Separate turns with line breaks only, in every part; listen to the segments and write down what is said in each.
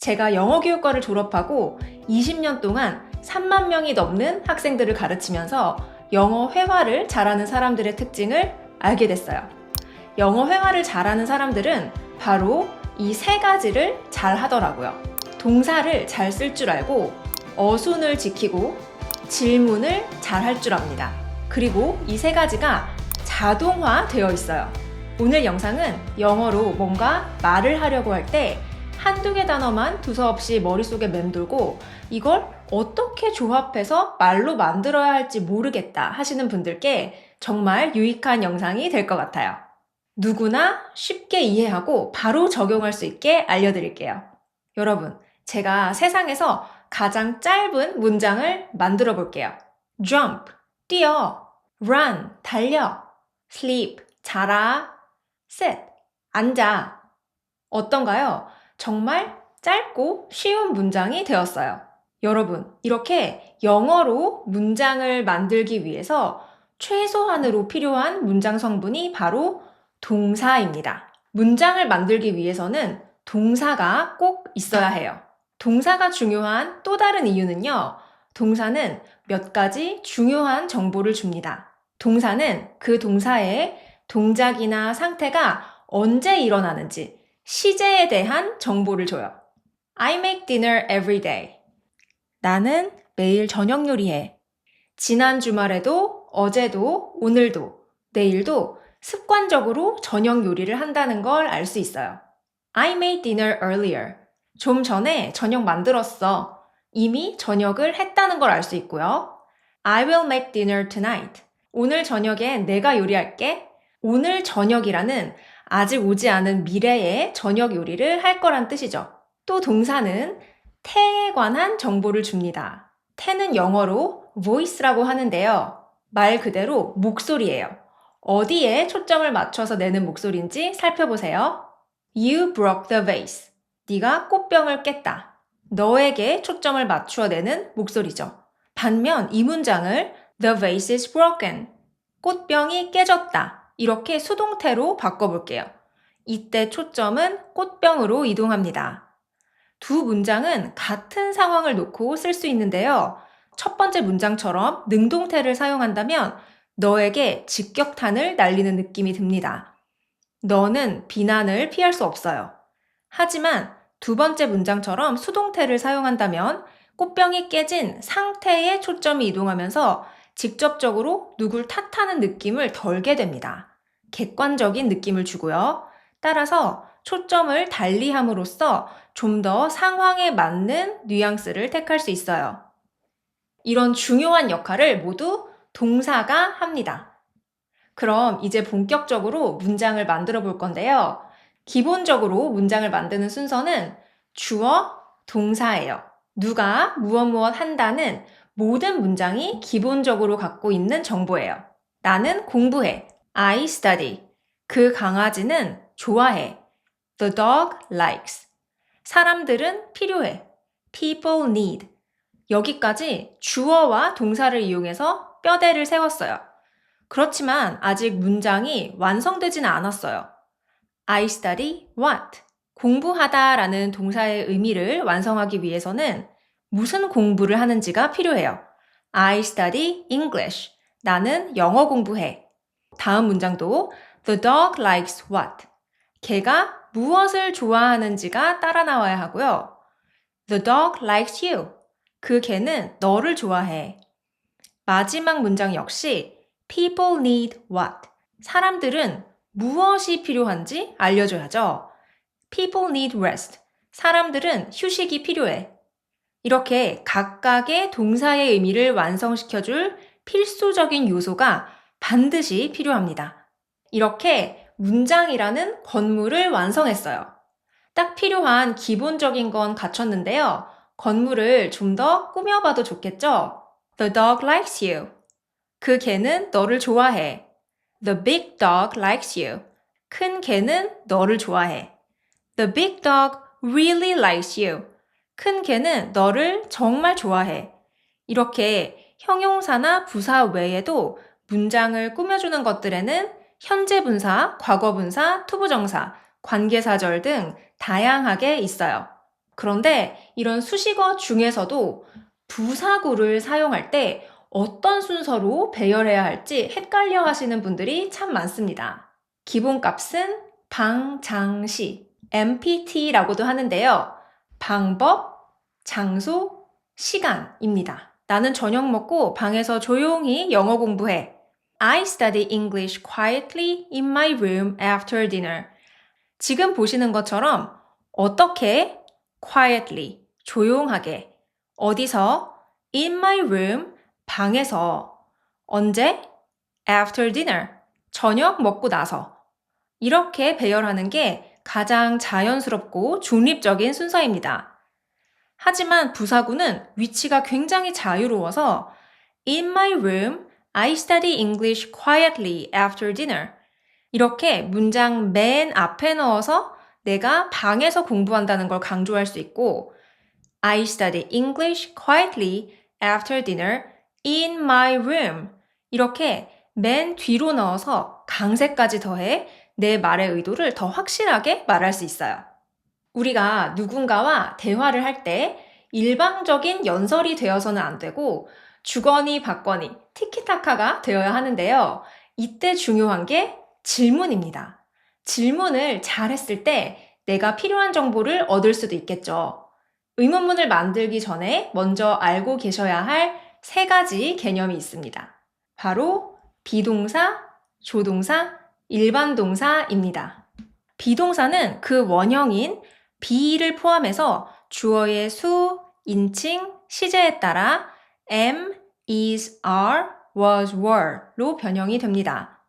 제가 영어 교육과를 졸업하고 20년 동안 3만 명이 넘는 학생들을 가르치면서 영어 회화를 잘하는 사람들의 특징을 알게 됐어요. 영어 회화를 잘하는 사람들은 바로 이 세 가지를 잘 하더라고요. 동사를 잘 쓸 줄 알고, 어순을 지키고, 질문을 잘 할 줄 압니다. 그리고 이 세 가지가 자동화 되어 있어요. 오늘 영상은 영어로 뭔가 말을 하려고 할때 한두 개 단어만 두서없이 머릿속에 맴돌고 이걸 어떻게 조합해서 말로 만들어야 할지 모르겠다 하시는 분들께 정말 유익한 영상이 될 것 같아요. 누구나 쉽게 이해하고 바로 적용할 수 있게 알려드릴게요. 여러분, 제가 세상에서 가장 짧은 문장을 만들어 볼게요. jump, 뛰어, run, 달려, sleep, 자라, sit, 앉아. 어떤가요? 정말 짧고 쉬운 문장이 되었어요. 여러분, 이렇게 영어로 문장을 만들기 위해서 최소한으로 필요한 문장 성분이 바로 동사입니다. 문장을 만들기 위해서는 동사가 꼭 있어야 해요. 동사가 중요한 또 다른 이유는요. 동사는 몇 가지 중요한 정보를 줍니다. 동사는 그 동사의 동작이나 상태가 언제 일어나는지 시제에 대한 정보를 줘요. I make dinner every day. 나는 매일 저녁 요리해. 지난 주말에도 어제도 오늘도 내일도 습관적으로 저녁 요리를 한다는 걸 알 수 있어요. I made dinner earlier. 좀 전에 저녁 만들었어. 이미 저녁을 했다는 걸 알 수 있고요. I will make dinner tonight. 오늘 저녁엔 내가 요리할게. 오늘 저녁이라는 아직 오지 않은 미래의 저녁 요리를 할 거란 뜻이죠. 또 동사는 태에 관한 정보를 줍니다. 태는 영어로 voice라고 하는데요. 말 그대로 목소리예요. 어디에 초점을 맞춰서 내는 목소리인지 살펴보세요. You broke the vase. 네가 꽃병을 깼다. 너에게 초점을 맞추어 내는 목소리죠. 반면 이 문장을 The vase is broken. 꽃병이 깨졌다. 이렇게 수동태로 바꿔볼게요. 이때 초점은 꽃병으로 이동합니다. 두 문장은 같은 상황을 놓고 쓸 수 있는데요. 첫 번째 문장처럼 능동태를 사용한다면 너에게 직격탄을 날리는 느낌이 듭니다. 너는 비난을 피할 수 없어요. 하지만 두 번째 문장처럼 수동태를 사용한다면 꽃병이 깨진 상태에 초점이 이동하면서 직접적으로 누굴 탓하는 느낌을 덜게 됩니다. 객관적인 느낌을 주고요. 따라서 초점을 달리 함으로써 좀 더 상황에 맞는 뉘앙스를 택할 수 있어요. 이런 중요한 역할을 모두 동사가 합니다. 그럼 이제 본격적으로 문장을 만들어 볼 건데요. 기본적으로 문장을 만드는 순서는 주어, 동사예요. 누가 무엇 무엇 한다는 모든 문장이 기본적으로 갖고 있는 정보예요. 나는 공부해. I study. 그 강아지는 좋아해. The dog likes. 사람들은 필요해. People need. 여기까지 주어와 동사를 이용해서 뼈대를 세웠어요. 그렇지만 아직 문장이 완성되지는 않았어요. I study what? 공부하다 라는 동사의 의미를 완성하기 위해서는 무슨 공부를 하는지가 필요해요. I study English. 나는 영어 공부해. 다음 문장도 The dog likes what? 개가 무엇을 좋아하는지가 따라 나와야 하고요. The dog likes you. 그 개는 너를 좋아해. 마지막 문장 역시 People need what? 사람들은 무엇이 필요한지 알려줘야죠. People need rest. 사람들은 휴식이 필요해. 이렇게 각각의 동사의 의미를 완성시켜줄 필수적인 요소가 반드시 필요합니다. 이렇게 문장이라는 건물을 완성했어요. 딱 필요한 기본적인 건 갖췄는데요. 건물을 좀 더 꾸며봐도 좋겠죠? The dog likes you. 그 개는 너를 좋아해. The big dog likes you. 큰 개는 너를 좋아해. The big dog really likes you. 큰 개는 너를 정말 좋아해. 이렇게 형용사나 부사 외에도 문장을 꾸며주는 것들에는 현재 분사, 과거 분사, 투부정사, 관계사절 등 다양하게 있어요. 그런데 이런 수식어 중에서도 부사구를 사용할 때 어떤 순서로 배열해야 할지 헷갈려 하시는 분들이 참 많습니다. 기본값은 방, 장, 시, MPT라고도 하는데요. 방법, 장소, 시간입니다. 나는 저녁 먹고 방에서 조용히 영어 공부해. I study English quietly in my room after dinner. 지금 보시는 것처럼 어떻게 quietly 조용하게 어디서 in my room 방에서 언제 after dinner 저녁 먹고 나서 이렇게 배열하는 게 가장 자연스럽고 중립적인 순서입니다. 하지만 부사구는 위치가 굉장히 자유로워서 In my room, I study English quietly after dinner. 이렇게 문장 맨 앞에 넣어서 내가 방에서 공부한다는 걸 강조할 수 있고 I study English quietly after dinner in my room. 이렇게 맨 뒤로 넣어서 강세까지 더해 내 말의 의도를 더 확실하게 말할 수 있어요. 우리가 누군가와 대화를 할 때 일방적인 연설이 되어서는 안 되고 주거니 받거니 티키타카가 되어야 하는데요. 이때 중요한 게 질문입니다. 질문을 잘 했을 때 내가 필요한 정보를 얻을 수도 있겠죠. 의문문을 만들기 전에 먼저 알고 계셔야 할 세 가지 개념이 있습니다. 바로 비동사, 조동사, 일반 동사입니다. 비동사는 그 원형인 be를 포함해서 주어의 수, 인칭, 시제에 따라 am, is, are, was, were로 변형이 됩니다.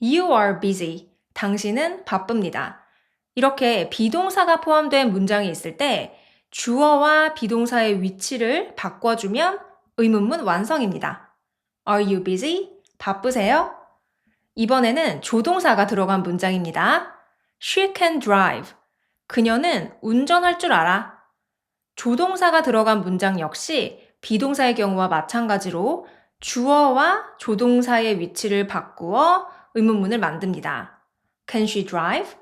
You are busy. 당신은 바쁩니다. 이렇게 비동사가 포함된 문장이 있을 때 주어와 비동사의 위치를 바꿔주면 의문문 완성입니다. Are you busy? 바쁘세요? 이번에는 조동사가 들어간 문장입니다. She can drive. 그녀는 운전할 줄 알아. 조동사가 들어간 문장 역시 비동사의 경우와 마찬가지로 주어와 조동사의 위치를 바꾸어 의문문을 만듭니다. Can she drive?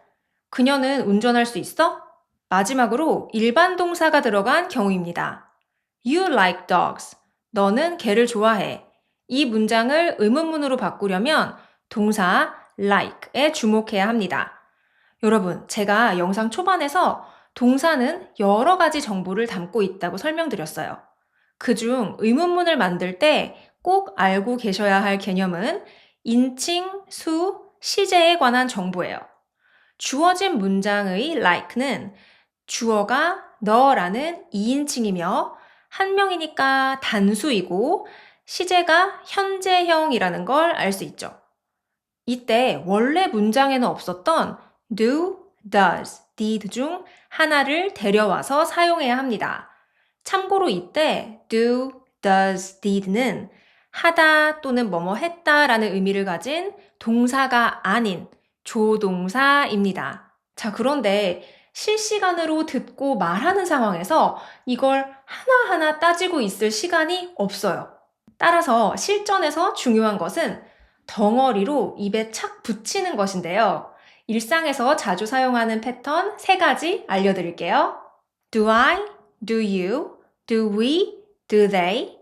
그녀는 운전할 수 있어? 마지막으로 일반 동사가 들어간 경우입니다. You like dogs. 너는 개를 좋아해. 이 문장을 의문문으로 바꾸려면 동사 like에 주목해야 합니다. 여러분, 제가 영상 초반에서 동사는 여러 가지 정보를 담고 있다고 설명드렸어요. 그중 의문문을 만들 때 꼭 알고 계셔야 할 개념은 인칭, 수, 시제에 관한 정보예요. 주어진 문장의 like는 주어가 너라는 2인칭이며 한 명이니까 단수이고 시제가 현재형이라는 걸 알 수 있죠. 이때 원래 문장에는 없었던 do, does, did 중 하나를 데려와서 사용해야 합니다. 참고로 이때 do, does, did는 하다 또는 뭐뭐 했다 라는 의미를 가진 동사가 아닌 조동사입니다. 자, 그런데 실시간으로 듣고 말하는 상황에서 이걸 하나하나 따지고 있을 시간이 없어요. 따라서 실전에서 중요한 것은 덩어리로 입에 착 붙이는 것인데요. 일상에서 자주 사용하는 패턴 세 가지 알려드릴게요. Do I? Do you? Do we? Do they?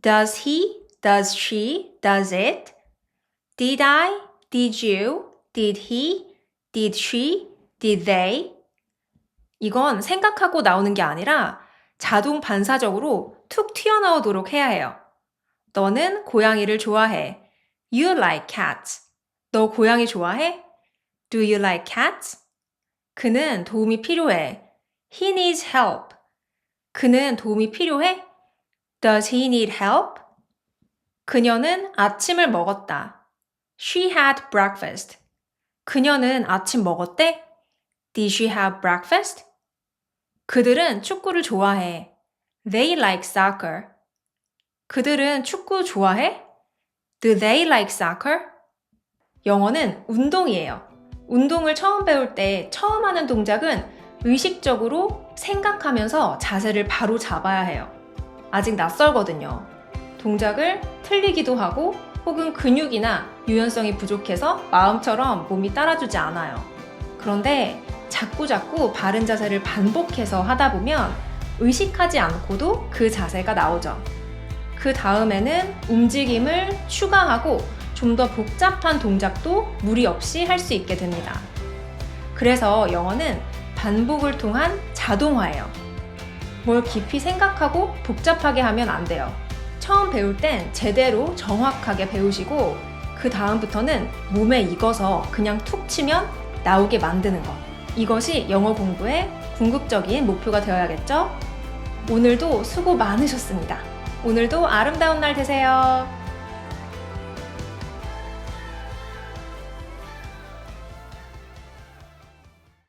Does he? Does she? Does it? Did I? Did you? Did he? Did she? Did they? 이건 생각하고 나오는 게 아니라 자동 반사적으로 툭 튀어나오도록 해야 해요. 너는 고양이를 좋아해. You like cats. 너 고양이 좋아해? Do you like cats? 그는 도움이 필요해. He needs help. 그는 도움이 필요해? Does he need help? 그녀는 아침을 먹었다. She had breakfast. 그녀는 아침 먹었대? Did she have breakfast? 그들은 축구를 좋아해. They like soccer. 그들은 축구 좋아해? Do they like soccer? 영어는 운동이에요. 운동을 처음 배울 때 처음 하는 동작은 의식적으로 생각하면서 자세를 바로 잡아야 해요. 아직 낯설거든요. 동작을 틀리기도 하고 혹은 근육이나 유연성이 부족해서 마음처럼 몸이 따라주지 않아요. 그런데 자꾸자꾸 바른 자세를 반복해서 하다 보면 의식하지 않고도 그 자세가 나오죠. 그 다음에는 움직임을 추가하고 좀 더 복잡한 동작도 무리 없이 할 수 있게 됩니다. 그래서 영어는 반복을 통한 자동화예요. 뭘 깊이 생각하고 복잡하게 하면 안 돼요. 처음 배울 땐 제대로 정확하게 배우시고 그 다음부터는 몸에 익어서 그냥 툭 치면 나오게 만드는 것. 이것이 영어 공부의 궁극적인 목표가 되어야겠죠? 오늘도 수고 많으셨습니다. 오늘도 아름다운 날 되세요.